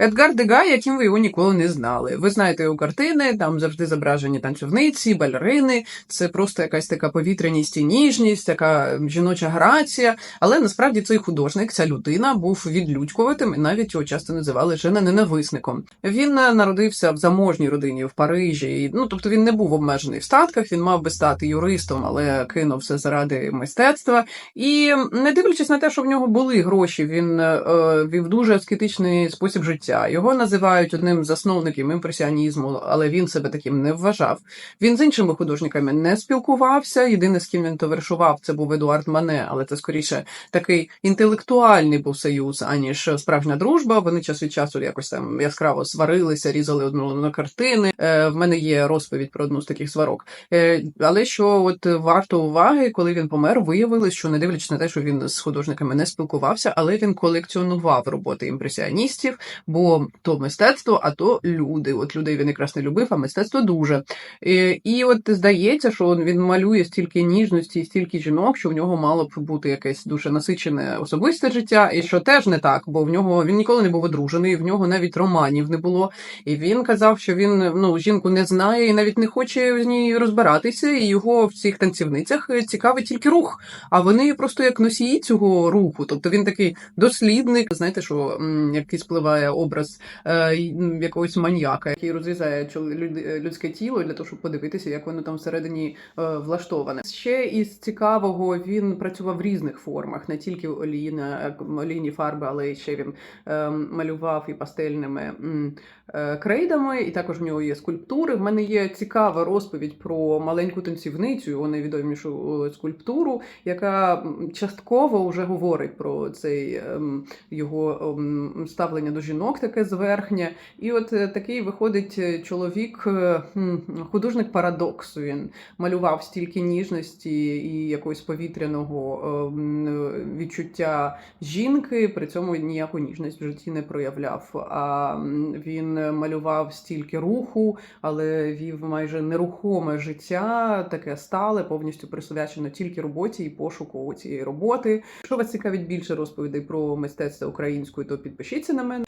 Едгар Дега, яким ви його ніколи не знали. Ви знаєте його картини, там завжди зображені танцівниці, балерини. Це просто якась така повітряність і ніжність, така жіноча грація. Але насправді цей художник, ця людина, був відлюдькуватим і навіть його часто називали женоненависником. Він е, народився в заможній родині в Парижі. Ну тобто він не був обмежений в статках. Він мав би стати юристом, але кинув все заради мистецтва. І не дивлячись на те, що в нього були гроші, він е, вів дуже аскетичний спосіб життя. Його називають одним з засновників імпресіонізму, але він себе таким не вважав. Він з іншими художниками не спілкувався. Єдине, з ким він товаришував, це був Едуард Мане, але це скоріше такий інтелектуальний був союз, аніж справжня дружба. Вони час від часу якось там яскраво сварилися, різали одну на картини. Е, в мене є розповідь про одну з таких сварок. Е, але що от варто уваги, коли він помер, виявилось, що не дивлячись на те, що він з художниками не спілкувався, але він колекціонував роботи імпресіоністів, бо то мистецтво, а то люди. От людей він якраз не любив, а мистецтво дуже. І, от здається, що він малює стільки ніжності, стільки жінок, що в нього мало б бути якесь дуже насичене особисте життя, і що теж не так, бо в нього він ніколи не був одружений, в нього навіть романів не було. І він казав, що він ну жінку не знає і навіть не хоче з ній розбиратися. І його в цих танцівницях цікавить тільки рух. А вони просто як носії цього руху. Тобто він такий дослідник. Знаєте, що який спливає образ е, якогось маньяка, який розрізає чол- людське тіло для того, щоб подивитися, як воно там всередині е, влаштоване. Ще із цікавого він працював в різних формах, не тільки олійна, олійні фарби, але ще він е, малював і пастельними е, крейдами, і також в нього є скульптури. В мене є цікава розповідь про маленьку танцівницю, його найвідомішу е, скульптуру, яка частково вже говорить про цей ем, його ем, ставлення до жінок, таке зверхнє. І от е, такий виходить е, чоловік, е, художник парадоксу. Він малював стільки ніжності і якогось повітряного відчуття жінки, при цьому ніяку ніжність в житті не проявляв. А він малював стільки руху, але вів майже нерухоме життя, таке стале, повністю присвячено тільки роботі і пошуку цієї роботи. Якщо вас цікавить більше розповідей про мистецтво українською, то підпишіться на мене.